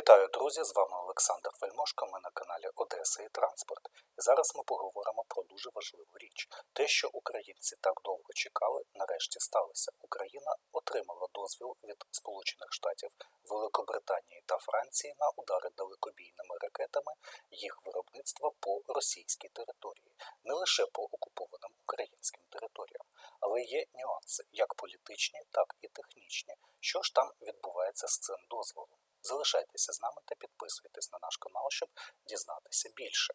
Вітаю, друзі! З вами Олександр Вельмошко. Ми на каналі Одеса і Транспорт. І зараз ми поговоримо про дуже важливу річ. Те, що українці так довго чекали, нарешті сталося. Україна отримала дозвіл від Сполучених Штатів, Великобританії та Франції на удари далекобійними ракетами їх виробництва по російській території, не лише по окупованим українським територіям, але є нюанси, як політичні, так і технічні. Що ж там відбувається з цим дозволом? Залишайтеся з нами та підписуйтесь на наш канал, щоб дізнатися більше.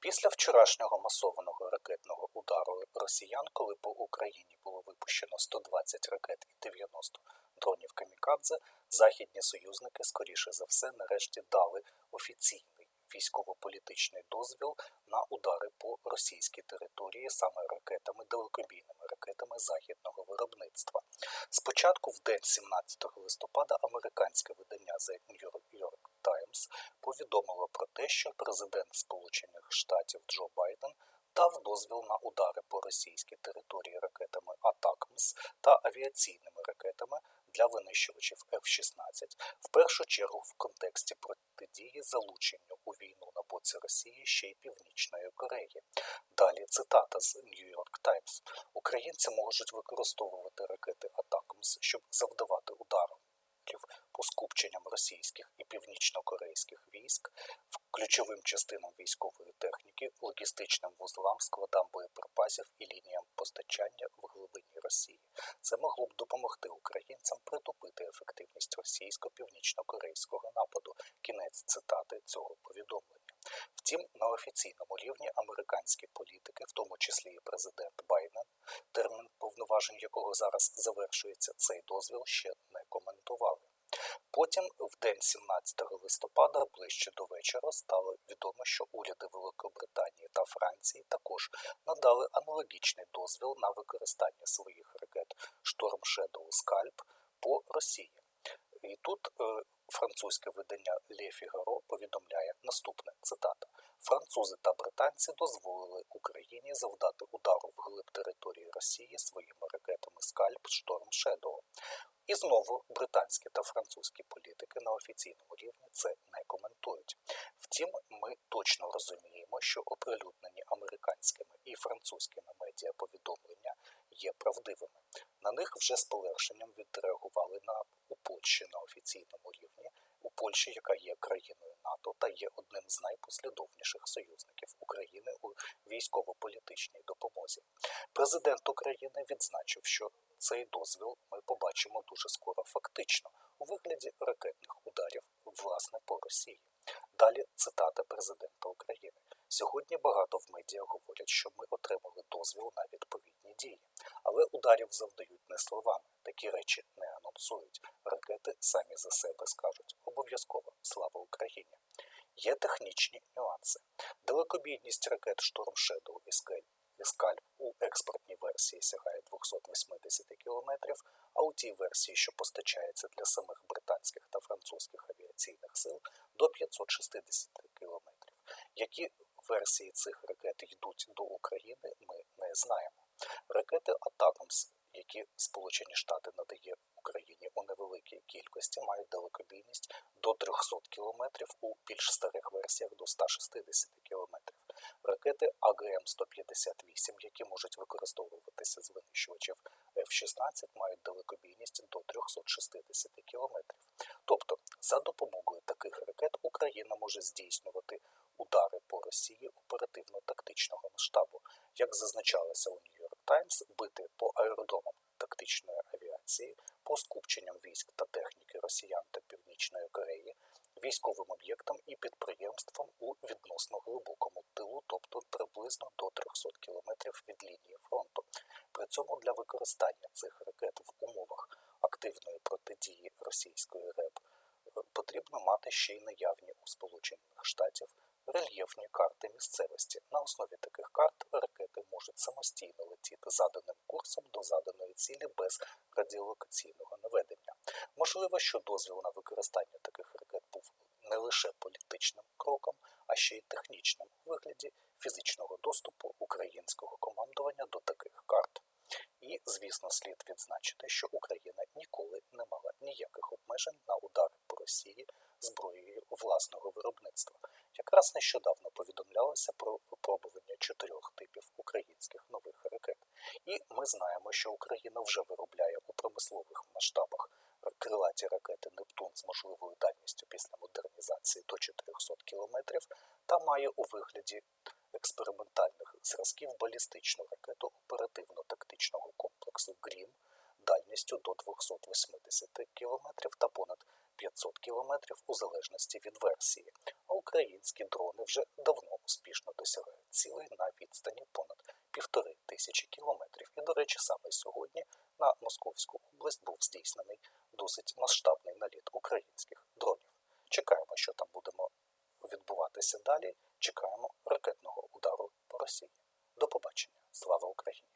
Після вчорашнього масованого ракетного удару росіян, коли по Україні було випущено 120 ракет і 90 дронів камікадзе, західні союзники, скоріше за все, нарешті дали офіційний військово-політичний дозвіл на удари по російській території саме ракетами, далекобійними ракетами західного виробництва. Спочатку, в день 17 листопада, американське видання The New York Times повідомило про те, що президент Сполучених Штатів Джо Байден дав дозвіл на удари по російській території ракетами Атакмс та авіаційними ракетами для винищувачів F-16, в першу чергу в контексті протидії залученню у війну на боці Росії ще й Північної Кореї. Далі цитата з New York Times. Українці можуть використовувати ракети щоб завдавати ударом по скупченням російських і північно-корейських військ, ключовим частинам військової техніки, логістичним вузлам, складам боєприпасів і лініям постачання в глибині Росії. Це могло б допомогти українцям притупити ефективність російсько-північно-корейського нападу. Кінець цитати цього повідомлення. Втім, на офіційному рівні американські політики, в тому числі і президент Байден, повноважень якого зараз завершується, цей дозвіл ще не коментували. Потім, в день 17 листопада, ближче до вечора, стало відомо, що уряди Великобританії та Франції також надали аналогічний дозвіл на використання своїх ракет Шторм Shadow Скальп по Росії. І тут е, французьке видання Le Figaro повідомляє наступне цитата: Французи та британці дозволили Україні завдати удару в глиб території Росії своїми ракетами Скальп Шторм Шедоу. І знову британські та французькі політики на офіційному рівні це не коментують. Втім, ми точно розуміємо, що оприлюднені американськими і французькими медіа повідомлення є правдивими. На них вже з полегшенням відреагували на у Польщі на офіційному Польщі, яка є країною НАТО та є одним з найпослідовніших союзників України у військово-політичній допомозі. Президент України відзначив, що цей дозвіл ми побачимо дуже скоро фактично у вигляді ракетних ударів власне по Росії. Далі цитата президента України. Сьогодні багато в медіа говорять, що ми отримали дозвіл на відповідні дії, але ударів завдають не словами. Такі речі не анонсують. Ракети самі за себе скажуть обов'язково слава Україні. Є технічні нюанси. Далекобійність ракет Шторм Shadow і Скель Скальп у експортній версії сягає 280 км, а у тій версії, що постачається для самих британських та французьких авіаційних сил, до 560 км. Які версії цих ракет йдуть до України, ми не знаємо. Ракети Атакамс, які Сполучені Штати надає Україні у невеликій кількості, мають далекобійність до 300 км, у більш старих версіях до 160 км. Ракети АГМ-158, які можуть використовуватися з винищувачів F-16, мають далекобійність до 360 км. Тобто, за допомогою таких ракет Україна може здійснювати удари по Росії оперативно-тактичного масштабу, як зазначалося у York Times, бити по аеродромам тактичної авіації, по скупченням військ та техніки росіян та Північної Кореї, військовим об'єктам і підприємствам у відносно глибокому тилу, тобто приблизно до 300 кілометрів від лінії фронту. При цьому для використання цих ракет в умовах активної протидії російської РЕБ потрібно мати ще й наявні у Сполучених Штатів рельєфні карти місцевості. На основі таких карт ракети можуть самостійно летіти заданим курсом до заданої цілі без радіолокаційного наведення. Можливо, що дозвіл використання таких ракет був не лише політичним кроком, а ще й технічним у вигляді фізичного доступу українського командування до таких карт. І, звісно, слід відзначити, що Україна ніколи не мала ніяких обмежень на удари по Росії зброєю власного виробництва. Якраз нещодавно повідомлялося про випробування чотирьох типів українських нових ракет. І ми знаємо, що Україна вже виробляє у промислових масштабах крилаті ракети Нептун з можливою дальністю після модернізації до 400 км та має у вигляді експериментальних зразків балістичну ракету оперативно-тактичного комплексу Грім дальністю до 280 км та понад 500 км у залежності від версії. А українські дрони вже давно успішно досягають цілей на відстані понад півтори тисячі кілометрів. І, до речі, саме сьогодні на Московську область був здійснений досить масштабний наліт українських дронів. Чекаємо, що там будемо відбуватися далі. Чекаємо ракетного удару по Росії. До побачення. Слава Україні!